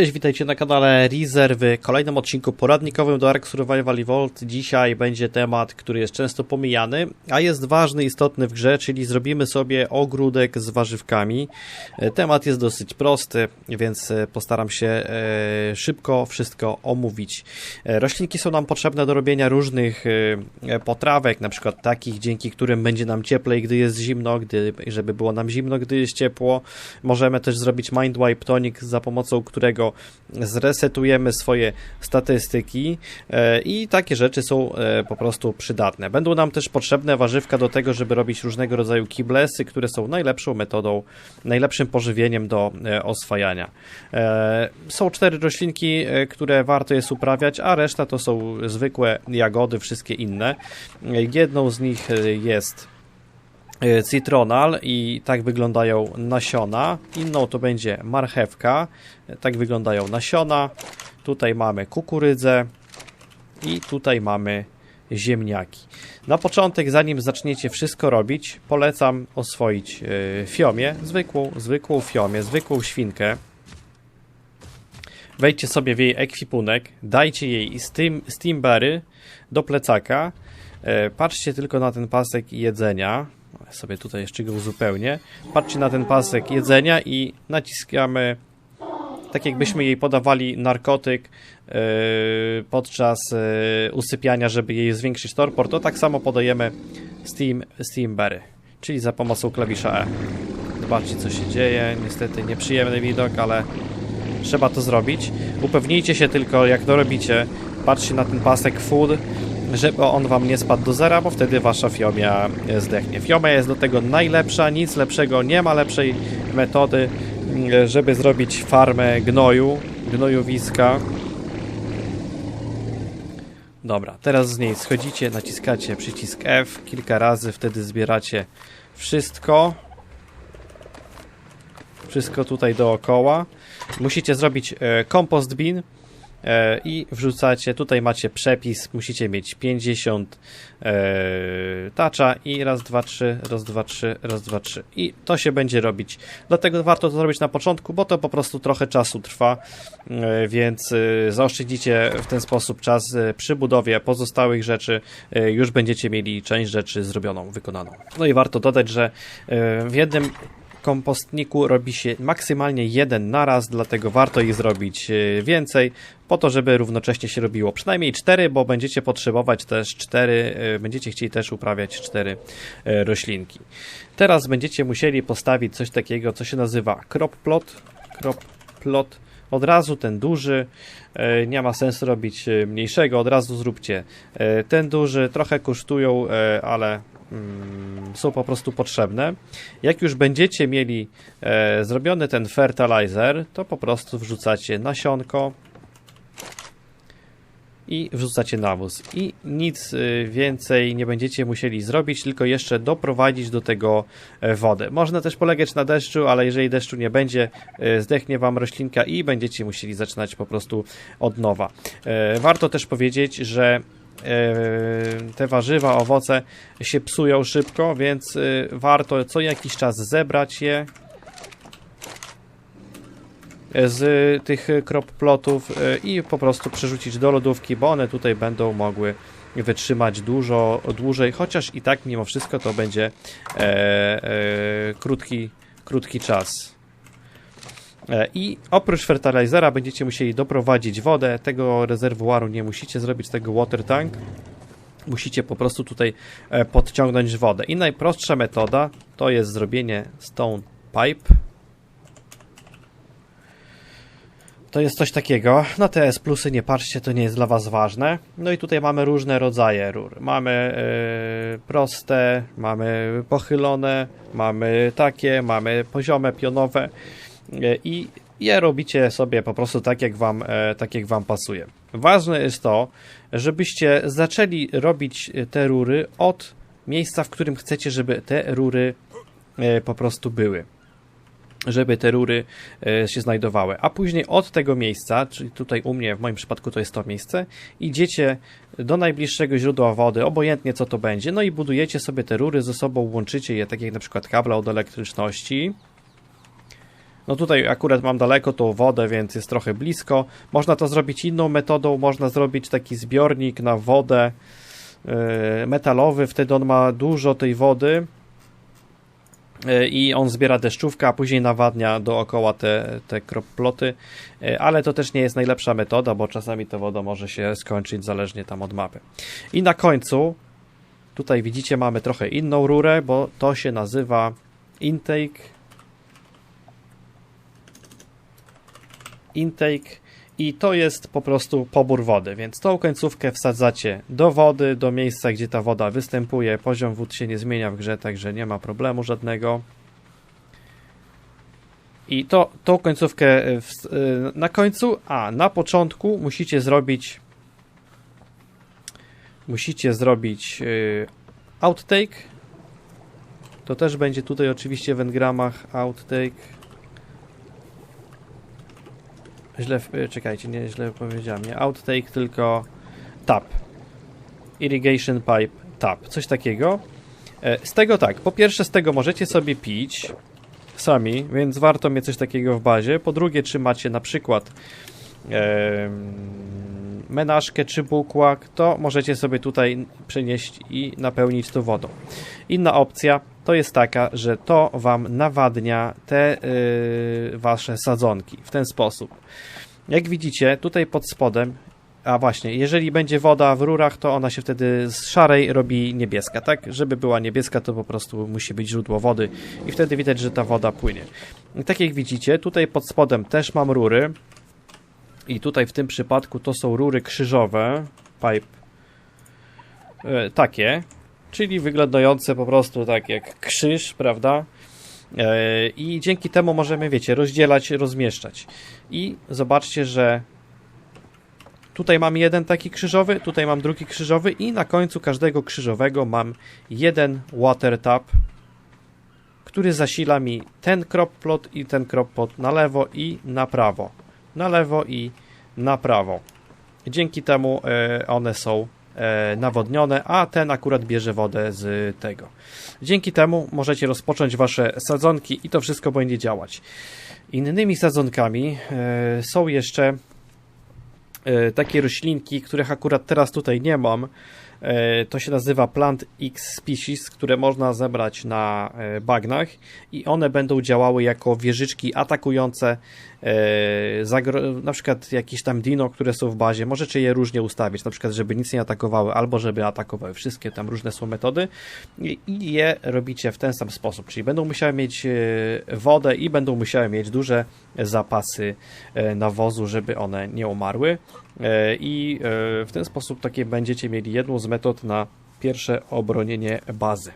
Cześć, witajcie na kanale Reaser w kolejnym odcinku poradnikowym do Ark Survival Evolved. Dzisiaj będzie temat, który jest często pomijany, a jest ważny, istotny w grze, czyli zrobimy sobie ogródek z warzywkami. E, Temat jest dosyć prosty, więc e, postaram się e, szybko wszystko omówić. Roślinki są nam potrzebne do robienia różnych potrawek, na przykład takich, dzięki którym będzie nam cieplej, gdy jest zimno, gdy, żeby było nam zimno, gdy jest ciepło. Możemy też zrobić Mind Wipe Tonic, za pomocą którego zresetujemy swoje statystyki e, i takie rzeczy są e, po prostu przydatne. Będą nam też potrzebne warzywka do tego, żeby robić różnego rodzaju kiblesy, które są najlepszą metodą, najlepszym pożywieniem do e, oswajania. Są cztery roślinki, które warto jest uprawiać, a reszta to są zwykłe jagody, wszystkie inne. Jedną z nich jest citronal i tak wyglądają nasiona. Inną to będzie marchewka, e, tak wyglądają nasiona. Tutaj mamy kukurydzę i tutaj mamy ziemniaki. Na początek, zanim zaczniecie wszystko robić, polecam oswoić e, fiomię, zwykłą, zwykłą fiomię, zwykłą świnkę. Wejdźcie sobie w jej ekwipunek, dajcie jej steam, steamberry do plecaka. E, Patrzcie tylko na ten pasek jedzenia. Sobie tutaj jeszcze go uzupełnię. Patrzcie na ten pasek jedzenia i naciskamy tak jakbyśmy jej podawali narkotyk e, podczas e, usypiania, żeby jej zwiększyć torpor, to tak samo podajemy Steam, Steamberry, czyli za pomocą klawisza E. Zobaczcie co się dzieje, niestety nieprzyjemny widok, ale trzeba to zrobić. Upewnijcie się tylko jak to robicie, patrzcie na ten pasek food, żeby on wam nie spadł do zera, bo wtedy wasza fiomia e, zdechnie. Fiomia jest do tego najlepsza, nic lepszego, nie ma lepszej metody, m, żeby zrobić farmę gnoju, gnojowiska. Dobra, teraz z niej schodzicie, naciskacie przycisk F kilka razy, wtedy zbieracie wszystko. Wszystko tutaj dookoła. Musicie zrobić e, compost bin e, i wrzucacie, tutaj macie przepis, musicie mieć 50 e, tacza i raz, dwa, trzy, raz, dwa, trzy, raz, dwa, trzy. I to się będzie robić. Dlatego warto to zrobić na początku, bo to po prostu trochę czasu trwa, e, więc e, zaoszczędzicie w ten sposób czas e, przy budowie pozostałych rzeczy. e, Już będziecie mieli część rzeczy zrobioną, wykonaną. No i warto dodać, że e, w jednym kompostniku robi się maksymalnie jeden naraz, dlatego warto ich zrobić e, więcej, po to, żeby równocześnie się robiło przynajmniej cztery, bo będziecie potrzebować też cztery, e, będziecie chcieli też uprawiać cztery e, roślinki. Teraz będziecie musieli postawić coś takiego, co się nazywa crop plot. Crop plot. Od razu ten duży, nie ma sensu robić mniejszego, od razu zróbcie ten duży, trochę kosztują, ale są po prostu potrzebne. Jak już będziecie mieli e, zrobiony ten fertilizer, to po prostu wrzucacie nasionko i wrzucacie nawóz. I nic y, więcej nie będziecie musieli zrobić, tylko jeszcze doprowadzić do tego e, wodę. Można też polegać na deszczu, ale jeżeli deszczu nie będzie, e, zdechnie wam roślinka i będziecie musieli zaczynać po prostu od nowa. E, Warto też powiedzieć, że te warzywa, owoce się psują szybko, więc y, warto co jakiś czas zebrać je z tych krop plotów y, i po prostu przerzucić do lodówki, bo one tutaj będą mogły wytrzymać dużo dłużej, chociaż i tak mimo wszystko to będzie e, e, krótki, krótki czas. E, I oprócz fertilizera będziecie musieli doprowadzić wodę. Tego rezerwuaru nie musicie zrobić, tego water tank. Musicie po prostu tutaj e, podciągnąć wodę. I najprostsza metoda to jest zrobienie stone pipe. To jest coś takiego. Na te S plusy nie patrzcie, to nie jest dla Was ważne. No i tutaj mamy różne rodzaje rur. Mamy e, proste, mamy pochylone, mamy takie, mamy poziome, pionowe i je robicie sobie po prostu tak jak wam, e, tak jak wam pasuje. Ważne jest to, żebyście zaczęli robić te rury od miejsca, w którym chcecie, żeby te rury e, po prostu były żeby te rury e, się znajdowały. A później od tego miejsca, czyli tutaj u mnie, w moim przypadku to jest to miejsce, idziecie do najbliższego źródła wody, obojętnie co to będzie, no i budujecie sobie te rury ze sobą, łączycie je, tak jak na przykład kabla od elektryczności. No tutaj akurat mam daleko tą wodę, więc jest trochę blisko. Można to zrobić inną metodą, można zrobić taki zbiornik na wodę yy, metalowy, wtedy on ma dużo tej wody yy, i on zbiera deszczówkę, a później nawadnia dookoła te, te kropploty, yy, ale to też nie jest najlepsza metoda, bo czasami ta woda może się skończyć zależnie tam od mapy. I na końcu tutaj widzicie mamy trochę inną rurę, bo to się nazywa intake intake i to jest po prostu pobór wody, więc tą końcówkę wsadzacie do wody, do miejsca, gdzie ta woda występuje. Poziom wód się nie zmienia w grze, także nie ma problemu żadnego. I to, tą końcówkę y, w, y, na końcu, a na początku musicie zrobić musicie zrobić y, outtake. To też będzie tutaj oczywiście w engramach outtake. Źle, y, czekajcie, nie źle powiedziałem, nie outtake, tylko tap. Irrigation pipe tap, coś takiego. E, Z tego tak, po pierwsze z tego możecie sobie pić sami, więc warto mieć coś takiego w bazie. Po drugie, czy macie na przykład em, menażkę czy bukłak, to możecie sobie tutaj przenieść i napełnić to wodą. Inna opcja to jest taka, że to wam nawadnia te y, wasze sadzonki w ten sposób. Jak widzicie, tutaj pod spodem, a właśnie, jeżeli będzie woda w rurach, to ona się wtedy z szarej robi niebieska, tak? Żeby była niebieska, to po prostu musi być źródło wody i wtedy widać, że ta woda płynie. I tak jak widzicie, tutaj pod spodem też mam rury i tutaj w tym przypadku to są rury krzyżowe, pipe, e, takie, czyli wyglądające po prostu tak jak krzyż, prawda? E, I dzięki temu możemy, wiecie, rozdzielać, rozmieszczać. I zobaczcie, że tutaj mam jeden taki krzyżowy, tutaj mam drugi krzyżowy i na końcu każdego krzyżowego mam jeden water tap, który zasila mi ten cropplot i ten cropplot na lewo i na prawo. Na lewo i na prawo. Dzięki temu e, one są nawodnione, a ten akurat bierze wodę z tego. Dzięki temu możecie rozpocząć wasze sadzonki i to wszystko będzie działać. Innymi sadzonkami e, są jeszcze e, takie roślinki, których akurat teraz tutaj nie mam. E, To się nazywa Plant X Species, które można zebrać na e, bagnach i one będą działały jako wieżyczki atakujące e, na przykład jakieś tam dino, które są w bazie. Możecie je różnie ustawić, na przykład żeby nic nie atakowały albo żeby atakowały wszystkie, tam różne są metody. I je robicie w ten sam sposób, czyli będą musiały mieć wodę i będą musiały mieć duże zapasy nawozu, żeby one nie umarły. I w ten sposób takie będziecie mieli jedną z metod na pierwsze obronienie bazy.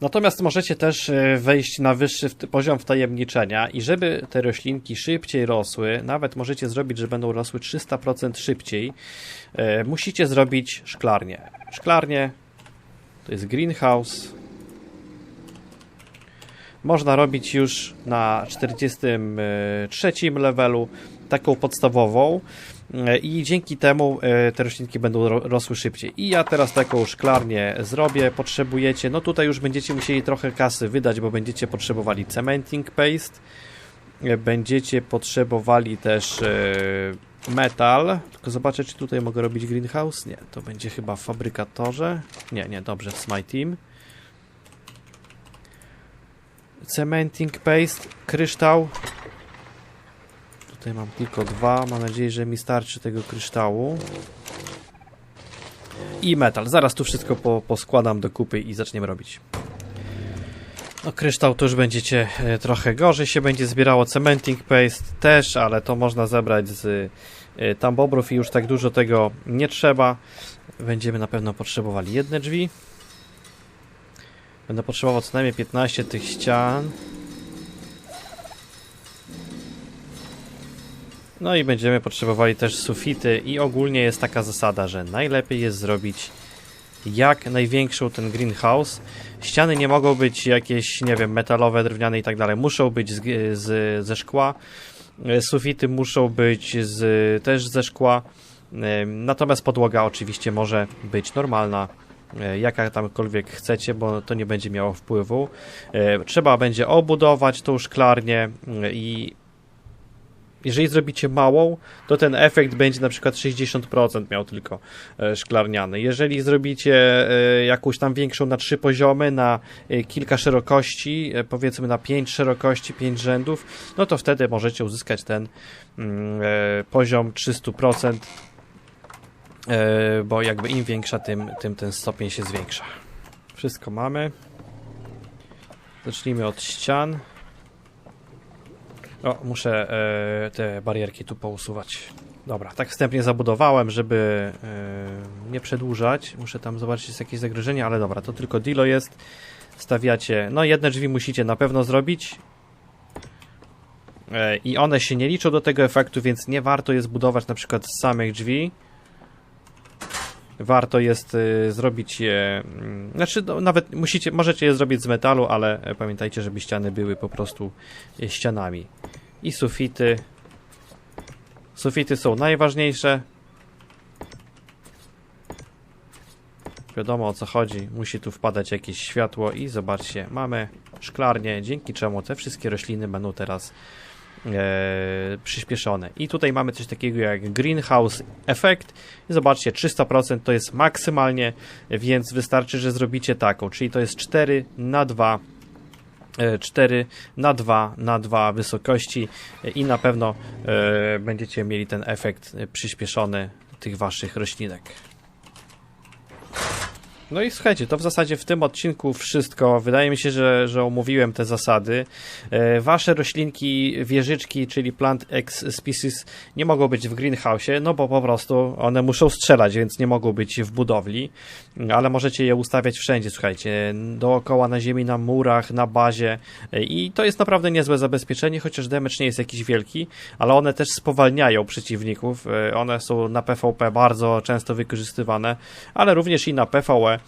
Natomiast możecie też e, wejść na wyższy poziom wtajemniczenia i żeby te roślinki szybciej rosły, nawet możecie zrobić, że będą rosły 300% szybciej, e, musicie zrobić szklarnię. Szklarnię to jest greenhouse. Można robić już na 43 levelu taką podstawową e, i dzięki temu e, te roślinki będą ro- rosły szybciej. I ja teraz taką szklarnię zrobię, potrzebujecie, no tutaj już będziecie musieli trochę kasy wydać, bo będziecie potrzebowali cementing paste, e, będziecie potrzebowali też e, metal, tylko zobaczę czy tutaj mogę robić greenhouse, nie, to będzie chyba w fabrykatorze, nie, nie, dobrze, w Smite Team. Cementing paste, kryształ, Tutaj mam tylko dwa. Mam nadzieję, że mi starczy tego kryształu. I metal. Zaraz tu wszystko po, poskładam do kupy i zaczniemy robić. No kryształ to już będziecie trochę gorzej się będzie zbierało. Cementing paste też, ale to można zebrać z e, tambobrów i już tak dużo tego nie trzeba. Będziemy na pewno potrzebowali jedne drzwi. Będę potrzebował co najmniej 15 tych ścian. No i będziemy potrzebowali też sufity i ogólnie jest taka zasada, że najlepiej jest zrobić jak największą ten greenhouse. Ściany nie mogą być jakieś, nie wiem, metalowe, drewniane i tak dalej. Muszą być z, z, ze szkła. E, Sufity muszą być z, też ze szkła. E, Natomiast podłoga oczywiście może być normalna e, jaka tamkolwiek chcecie, bo to nie będzie miało wpływu. Trzeba będzie obudować tą szklarnię i jeżeli zrobicie małą, to ten efekt będzie na przykład 60% miał tylko e, szklarniany. Jeżeli zrobicie e, jakąś tam większą na trzy poziomy, na e, kilka szerokości, powiedzmy na 5 szerokości, 5 rzędów, no to wtedy możecie uzyskać ten mm, poziom 300%, e, bo jakby im większa, tym, tym ten stopień się zwiększa. Wszystko mamy. Zacznijmy od ścian. O, muszę e, te barierki tu pousuwać. Dobra, tak wstępnie zabudowałem, żeby e, nie przedłużać. Muszę tam zobaczyć, jest jakieś zagrożenie, ale dobra, to tylko dilo jest. Stawiacie, no jedne drzwi musicie na pewno zrobić. E, I one się nie liczą do tego efektu, więc nie warto jest budować na przykład z samych drzwi. Warto jest y, zrobić je, mm, znaczy no, nawet musicie, możecie je zrobić z metalu, ale e, pamiętajcie, żeby ściany były po prostu e, ścianami. I sufity. Sufity są najważniejsze. Wiadomo o co chodzi, musi tu wpadać jakieś światło i zobaczcie, mamy szklarnię, dzięki czemu te wszystkie rośliny będą teraz przyspieszone. I tutaj mamy coś takiego jak greenhouse effect i zobaczcie, 300% to jest maksymalnie, więc wystarczy, że zrobicie taką, czyli to jest 4 na 2 e, 4 na 2 na 2 wysokości e, i na pewno e, będziecie mieli ten efekt e, przyspieszony tych waszych roślinek. No i słuchajcie, to w zasadzie w tym odcinku wszystko. Wydaje mi się, że, że omówiłem te zasady. E, Wasze roślinki, wieżyczki, czyli plant X species nie mogą być w greenhouse'ie, no bo po prostu one muszą strzelać, więc nie mogą być w budowli, ale możecie je ustawiać wszędzie, słuchajcie, dookoła na ziemi, na murach, na bazie E, i to jest naprawdę niezłe zabezpieczenie, chociaż damage nie jest jakiś wielki, ale one też spowalniają przeciwników. E, One są na PvP bardzo często wykorzystywane, ale również i na PvE.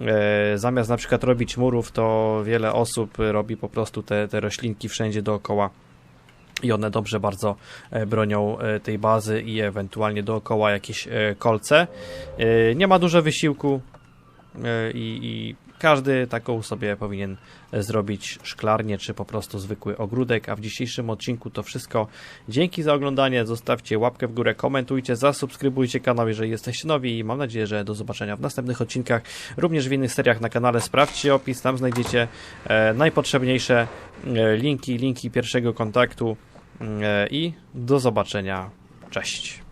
E, Zamiast na przykład robić murów, to wiele osób robi po prostu te, te roślinki wszędzie dookoła. I one dobrze bardzo e, bronią e, tej bazy i ewentualnie dookoła jakieś kolce. Nie ma dużo wysiłku i, i każdy taką sobie powinien e, zrobić szklarnię czy po prostu zwykły ogródek. A w dzisiejszym odcinku to wszystko. Dzięki za oglądanie. Zostawcie łapkę w górę, komentujcie, zasubskrybujcie kanał, jeżeli jesteście nowi i mam nadzieję, że do zobaczenia w następnych odcinkach. Również w innych seriach na kanale. Sprawdźcie opis, tam znajdziecie e, najpotrzebniejsze e, linki, linki pierwszego kontaktu e, i do zobaczenia. Cześć.